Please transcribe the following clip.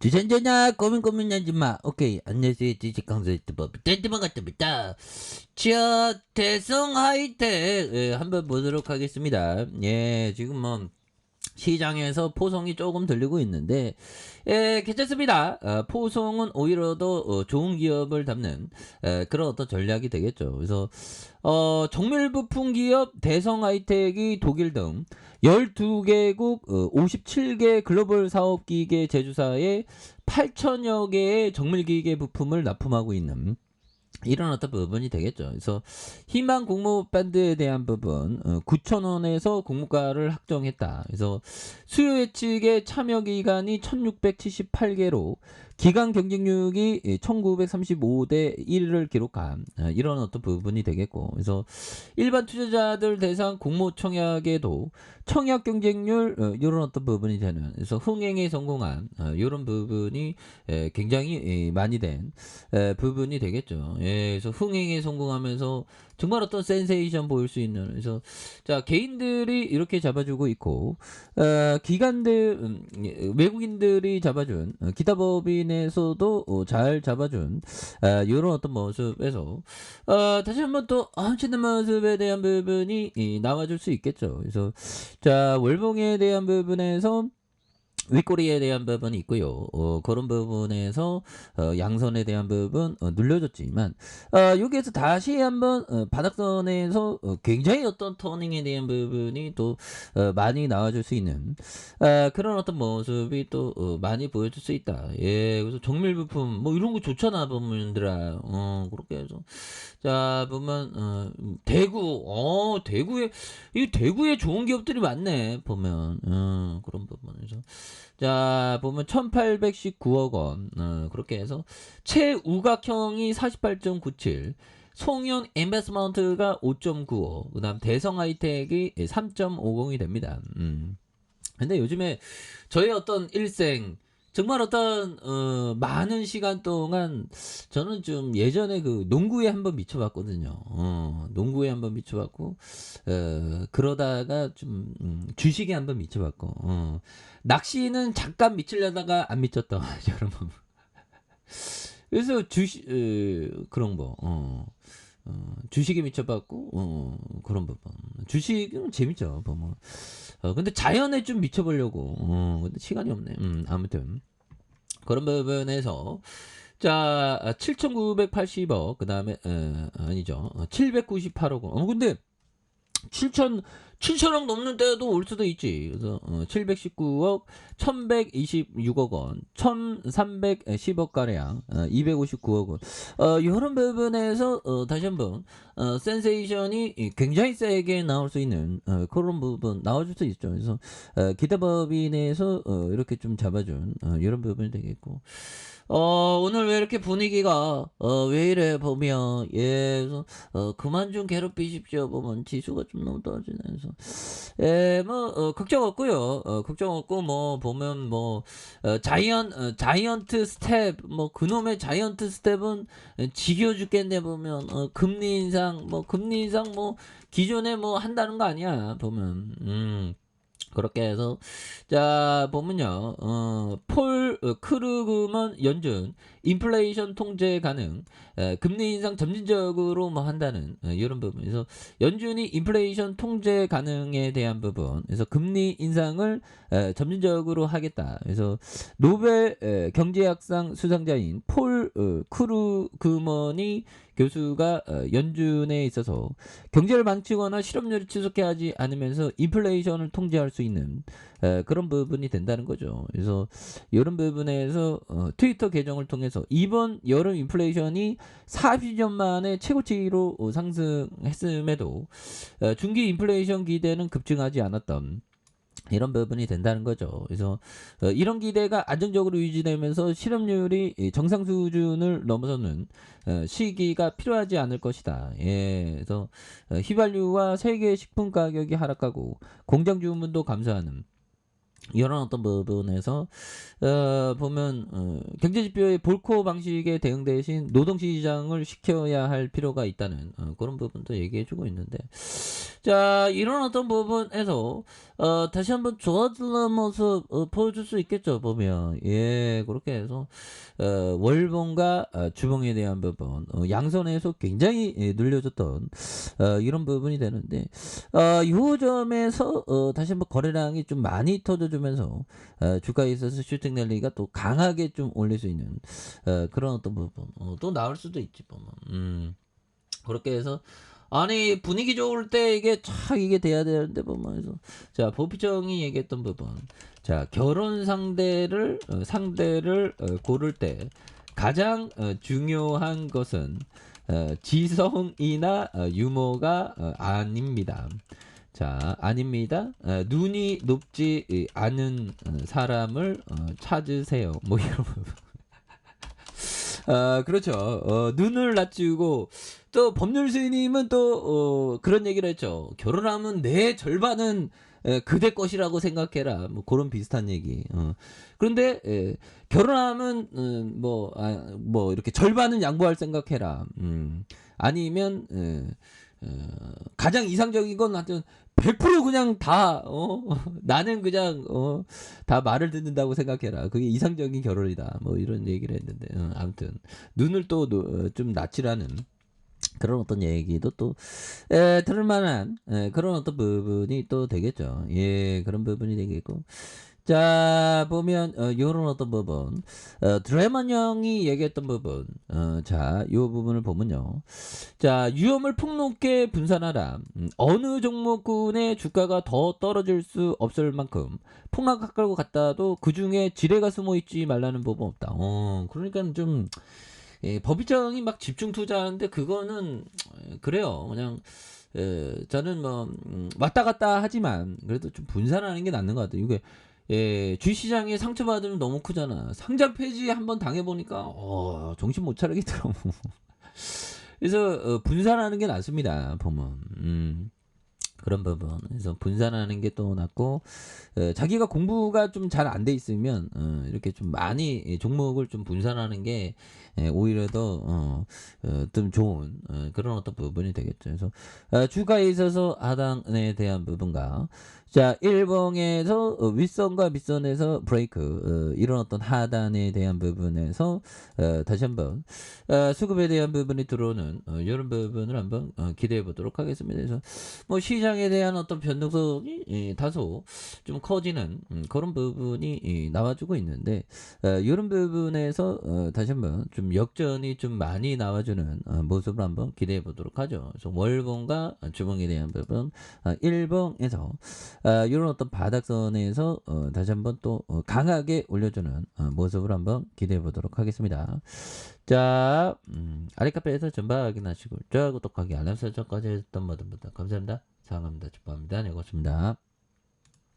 주전자냐 고민 고민하지 마. 오케이 안녕하세요 지식 강사 유튜버 댄드만 같습니다. 자 대성 하이텍 예, 한번 보도록 하겠습니다. 예 지금 뭐 시장에서 포송이 조금 들리고 있는데 예, 괜찮습니다. 어, 포송은 오히려 더 어, 좋은 기업을 담는 에, 그런 어떤 전략이 되겠죠. 그래서 어, 정밀 부품 기업 대성 하이텍이 독일 등 12개국 어, 57개 글로벌 사업 기계 제조사에 8천여 개의 정밀 기계 부품을 납품하고 있는 이런 어떤 부분이 되겠죠. 그래서 희망 공모 밴드에 대한 부분 어, 9천 원에서 공모가를 확정했다. 그래서 수요 예측의 참여 기간이 1678개로 기간 경쟁률이 1935대 1을 기록한 어, 이런 어떤 부분이 되겠고 그래서 일반 투자자들 대상 공모 청약에도 청약 경쟁률 어, 이런 어떤 부분이 되는 그래서 흥행에 성공한 어, 이런 부분이 에, 굉장히 에, 많이 된 에, 부분이 되겠죠. 예, 그래서 흥행에 성공하면서 정말 어떤 센세이션 보일 수 있는 그래서 자 개인들이 이렇게 잡아주고 있고 어, 기관들 음, 예, 외국인들이 잡아준 어, 기타법인에서도 어, 잘 잡아준 어, 이런 어떤 모습에서 어, 다시 한번 또 훔치는 모습에 대한 부분이 이, 나와줄 수 있겠죠. 그래서 자 월봉에 대한 부분에서 윗꼬리에 대한 부분이 있고요. 어, 그런 부분에서 어, 양선에 대한 부분 어, 눌려졌지만 어, 여기에서 다시 한번 어, 바닥선에서 어, 굉장히 어떤 터닝에 대한 부분이 또 어, 많이 나와줄 수 있는 어, 그런 어떤 모습이 또 어, 많이 보여줄 수 있다. 예, 그래서 정밀 부품 뭐 이런 거 좋잖아 보면들아. 어, 그렇게 해서 자 보면 어, 대구, 어 대구에 이 대구에 좋은 기업들이 많네 보면 어, 그런 부분에서. 자 보면 1819억 원 어, 그렇게 해서 최우각형이 48.97 송현 인베스먼트가 5.95 그 다음 대성 하이텍이 3.50이 됩니다. 음. 근데 요즘에 저희 어떤 일생 정말 어떤 어, 많은 시간 동안 저는 좀 예전에 그 농구에 한번 미쳐봤거든요. 어, 농구에 한번 미쳐봤고 어, 그러다가 좀 음, 주식에 한번 미쳐봤고 어, 낚시는 잠깐 미치려다가 안 미쳤다 여러분. 그래서 주식 어, 그런 거. 어. 어, 주식에 미쳐봤고 어, 그런 부분 주식은 재밌죠 보면 어, 근데 자연에 좀 미쳐보려고 어, 근데 시간이 없네. 음, 아무튼. 그런 부분에서 자 7,980억 그 다음에 아니죠. 798억 원. 어, 근데 7천 7천억 넘는 때도 올 수도 있지. 그래서 어, 719억, 1,126억 원, 1,310억 가량, 어, 259억 원. 어, 이런 부분에서 어, 다시 한번 어, 센세이션이 굉장히 세게 나올 수 있는 어, 그런 부분 나와줄 수 있죠. 그래서 어, 기타법인에서 어, 이렇게 좀 잡아준 어, 이런 부분이 되겠고. 어, 오늘 왜 이렇게 분위기가, 어, 왜 이래, 보면, 예, 그래서, 어, 그만 좀 괴롭히십시오, 보면, 지수가 좀 너무 떨어지네, 그래서, 예, 뭐, 어, 걱정 없고요. 어, 걱정 없고, 뭐, 보면, 뭐, 어, 자이언, 어, 자이언트 스텝, 뭐, 그놈의 자이언트 스텝은 지겨 죽겠네, 보면, 어, 금리 인상, 뭐, 금리 인상, 뭐, 기존에 뭐, 한다는 거 아니야, 보면, 음. 그렇게 해서. 자 보면요. 어폴 어, 크루그먼 연준 인플레이션 통제 가능 에, 금리 인상 점진적으로 뭐 한다는 에, 이런 부분에서 연준이 인플레이션 통제 가능에 대한 부분. 그래서 금리 인상을 에, 점진적으로 하겠다. 그래서 노벨 에, 경제학상 수상자인 폴 어, 크루그먼이 교수가 어, 연준에 있어서 경제를 망치거나 실업률을 지속해 하지 않으면서 인플레이션을 통제할 수 있는 에, 그런 부분이 된다는 거죠. 그래서 이런 부분에서 어, 트위터 계정을 통해서 이번 여름 인플레이션이 40년 만에 최고치로 어, 상승했음에도 어, 중기 인플레이션 기대는 급증하지 않았던 이런 부분이 된다는 거죠. 그래서 어, 이런 기대가 안정적으로 유지되면서 실업률이 정상 수준을 넘어서는 어, 시기가 필요하지 않을 것이다. 예, 그래서 어, 휘발유와 세계 식품 가격이 하락하고 공장 주문도 감소하는 이런 어떤 부분에서 어, 보면 어, 경제 지표의 볼코 방식에 대응 대신 노동 시장을 시켜야 할 필요가 있다는 어, 그런 부분도 얘기해주고 있는데. 자 이런 어떤 부분에서 어, 다시 한번 좋아지는 모습 어, 보여줄 수 있겠죠 보면. 예 그렇게 해서 어, 월봉과 어, 주봉에 대한 부분 어, 양선에서 굉장히 예, 눌려졌던 어, 이런 부분이 되는데 어, 요 점에서 어, 다시 한번 거래량이 좀 많이 터져 주면서 어, 주가에 있어서 슈팅 랠리가 또 강하게 좀 올릴 수 있는 어, 그런 어떤 부분 어, 또 나올 수도 있지 보면 음, 그렇게 해서 아니 분위기 좋을 때 이게 참 이게 돼야 되는데 보면 그래서. 자 보피정이 얘기했던 부분. 자 결혼 상대를 어, 상대를 어, 고를 때 가장 어, 중요한 것은 어, 지성이나 어, 유머가 어, 아닙니다. 자, 아닙니다. 어, 눈이 높지 이, 않은 어, 사람을 어, 찾으세요. 뭐 이런. 어, 그렇죠. 어, 눈을 낮추고 또 법률 스님은 또 어, 그런 얘기를 했죠. 결혼하면 내 절반은 에, 그대 것이라고 생각해라. 뭐 그런 비슷한 얘기. 어. 그런데 에, 결혼하면 음, 뭐, 아, 뭐 이렇게 절반은 양보할 생각해라. 음. 아니면 에, 어, 가장 이상적인 건 하여튼 100% 그냥 다 어, 나는 그냥 어, 다 말을 듣는다고 생각해라. 그게 이상적인 결혼이다. 뭐 이런 얘기를 했는데 어, 아무튼 눈을 또 좀 낮추라는 그런 어떤 얘기도 또 에, 들을 만한 에, 그런 어떤 부분이 또 되겠죠. 예, 그런 부분이 되겠고. 자 보면 어, 요런 어떤 부분. 어, 드레먼 형이 얘기했던 부분. 어, 자요 부분을 보면요. 자 위험을 폭넓게 분산하라. 음, 어느 종목군의 주가가 더 떨어질 수 없을 만큼 폭락할 것 같다도 그 중에 지뢰가 숨어 있지 말라는 법은 없다. 어 그러니까 좀 예, 법인장이 막 집중 투자하는데 그거는 어, 그래요. 그냥 에, 저는 뭐 음, 왔다 갔다 하지만 그래도 좀 분산하는 게 낫는 것 같아요. 이게 예, 주시장에 상처받으면 너무 크잖아. 상장 폐지 한번 당해보니까, 어, 정신 못 차리겠더라고. 그래서, 어, 분산하는 게 낫습니다, 보면. 음. 그런 부분. 그래서 분산하는 게 또 낫고, 어, 자기가 공부가 좀 잘 안 돼 있으면, 어, 이렇게 좀 많이 종목을 좀 분산하는 게, 예, 오히려 더, 어, 어, 좀 좋은, 어, 그런 어떤 부분이 되겠죠. 그래서, 어, 주가에 있어서 하단에 대한 부분과, 자, 1봉에서 어, 윗선과 밑선에서 브레이크, 어, 이런 어떤 하단에 대한 부분에서, 어, 다시 한번, 어, 수급에 대한 부분이 들어오는, 어, 이런 부분을 한번 어, 기대해 보도록 하겠습니다. 그래서, 뭐, 시장 에 대한 어떤 변동성이 예, 다소 좀 커지는 음, 그런 부분이 예, 나와주고 있는데, 어, 이런 부분에서, 어, 다시 한번 좀 역전이 좀 많이 나와주는 어, 모습을 한번 기대해 보도록 하죠. 그래서 월봉과 주봉에 대한 부분, 어, 1봉에서, 아, 이런 어떤 바닥선에서 어, 다시 한번 또 어, 강하게 올려주는 어, 모습을 한번 기대해 보도록 하겠습니다. 자, 음, 아래카페에서 전방 확인하시고, 좋아요, 구독하기, 알람 설정까지 했던 모든 분들 감사합니다. 사랑합니다. 축복합니다. 네, 고맙습니다.